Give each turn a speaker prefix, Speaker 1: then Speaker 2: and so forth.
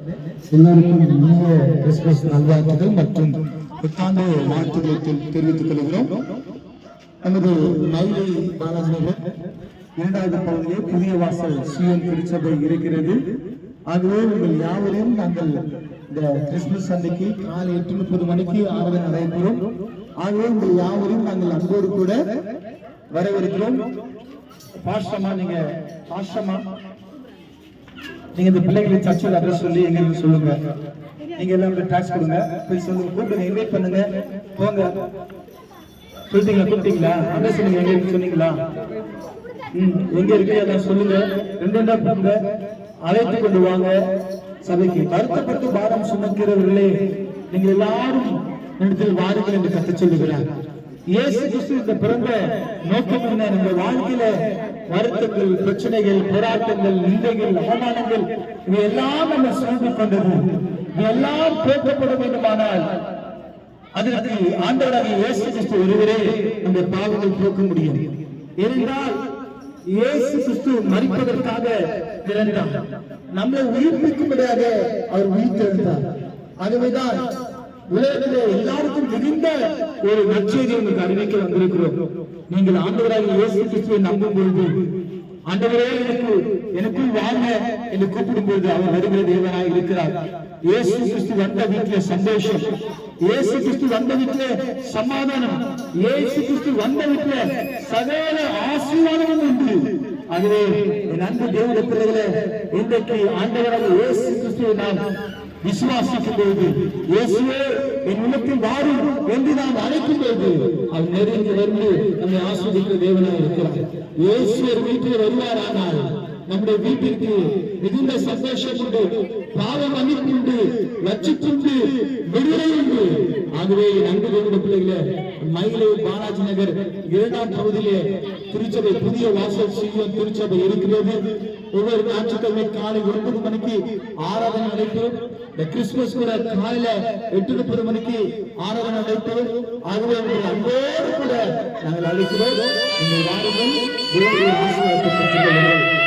Speaker 1: எல்லோருக்கும் இனிய கிறிஸ்துமஸ் நல்வாழ்த்துகள் மற்றும் புத்தாண்டு வாழ்த்துக்களை தெரிவித்துக் கொள்கிறோம். நமது மயிலை பாலாஜி இரண்டாவது பகுதியில் புதிய வாசல் சிஎம் திருச்சபை இருக்கிறது. ஆகவே உங்கள் யாவரையும் நாங்கள் இந்த கிறிஸ்துமஸ் அன்னைக்கு காலை எட்டு முப்பது மணிக்கு ஆராதனை நடைபெறும் ஆகவே உங்கள் யாவரையும் நாங்கள் அன்போடு கூட வரவேற்கிறோம். பாஷ்டமா நீங்க பாஷ்டமா? நீங்க இந்த பிள்ளைகளை சர்ச்சில் அட்ரஸ் சொல்லி எங்களுக்கு சொல்லுங்க. நீங்க எல்லாம் டாக்ஸ் கொடுங்க. போய் சொல்லுங்க. கூப்பிடுங்க. இன்வைட் பண்ணுங்க. போங்க. சொல்லிட்டீங்களா கூப்பிட்டீங்களா? அட்ரஸ் நீங்க எங்க சொன்னீங்களா? ம் எங்க இருக்கு? எல்லாம் சொல்லுங்க. ரெண்டு ரெண்டா போங்க. அழைத்து கொண்டு வாங்க. சபைக்கு வருத்தப்பட்டு பாரம் சுமக்கிறவர்களே நீங்க எல்லாரும் இடத்தில் வாருங்கள் என்று கத்த சொல்லுகிறார். இயேசு கிறிஸ்து இந்த பிறந்த நோக்கம் என்ன? நம்ம வாழ்க்கையில வருத்தங்கள் பிரச்சனைகள் போராட்டங்கள் நிந்தைகள் அவமானங்கள் இவை எல்லாம் நம்ம சுமந்து கொண்டது. எல்லாம் போக்கப்பட வேண்டுமானால் அதற்கு ஆண்டவராக இயேசு கிறிஸ்து ஒருவரே அந்த பாவங்கள் போக்க முடியும். ஏனென்றால் இயேசு கிறிஸ்து மறிப்பதற்காக பிறந்தார். நம்மை உயிர்ப்பிக்கும்படியாக அவர் உயிர்த்தெழுந்தார் ஆகவேதான் உலகத்திலே எல்லாருக்கும் தெரிந்த ஒரு நற்செய்தி உங்களுக்கு அறிவிக்க வந்திருக்கிறோம். நீங்கள் ஆண்டவராக இயேசு கிறிஸ்துவை நம்பும் பொழுது ஆண்டவரே எனக்கு எனக்குள் வாங்க என்று கூப்பிடும் பொழுது அவர் வருகிற தேவனாய் இருக்கிறார். இயேசு கிறிஸ்து வந்த வீட்டிலே சந்தோஷம். இயேசு கிறிஸ்து வந்த வீட்டிலே சமாதானம். இயேசு கிறிஸ்து வந்த வீட்டிலே சகல ஆசீர்வாதமும் உண்டு. ஆகவே என் அன்பு தேவனுடைய பிள்ளைகளே இன்றைக்கு ஆண்டவராக இயேசு கிறிஸ்துவை நாம் விசுவாசிக்கும் பொழுது இயேசுவே என் உள்ளத்தில் வாரும் என்று நாம் அழைக்கும் பொழுது அவர் நெருங்கி வந்து நம்மை ஆஸ்வதிக்க தேவனாக இருக்கிறார். இயேசுவர் ஒரு வீட்டில் வருவாரானால் நம்முடைய வீட்டிற்கு மிகுந்த சந்தோஷம் உண்டு பாவ மன்னிப்பு உண்டு ரட்சிப்புண்டு விடுதலை உண்டு. ஆகவே நன்கு கொண்ட பிள்ளைகளே மயிலை பாலாஜி நகர் இரண்டாம் பகுதியிலே திருச்சபை புதிய வாசல் செய்யும் திருச்சபை இருக்கிறது. ஒவ்வொரு ஞாயிற்றுக்கிழமை காலை ஒன்பது மணிக்கு ஆராதனை நடைபெறும். இந்த கிறிஸ்துமஸ் கூட காலையில எட்டு முப்பது மணிக்கு ஆராதனை நடைபெறும் ஆகவே உங்கள் அன்போடு கூட நாங்கள் அழைக்கிறோம். நீங்கள் வாருங்கள். ஆசீர்வாதத்தை பெற்றுக் கொள்ளுங்கள்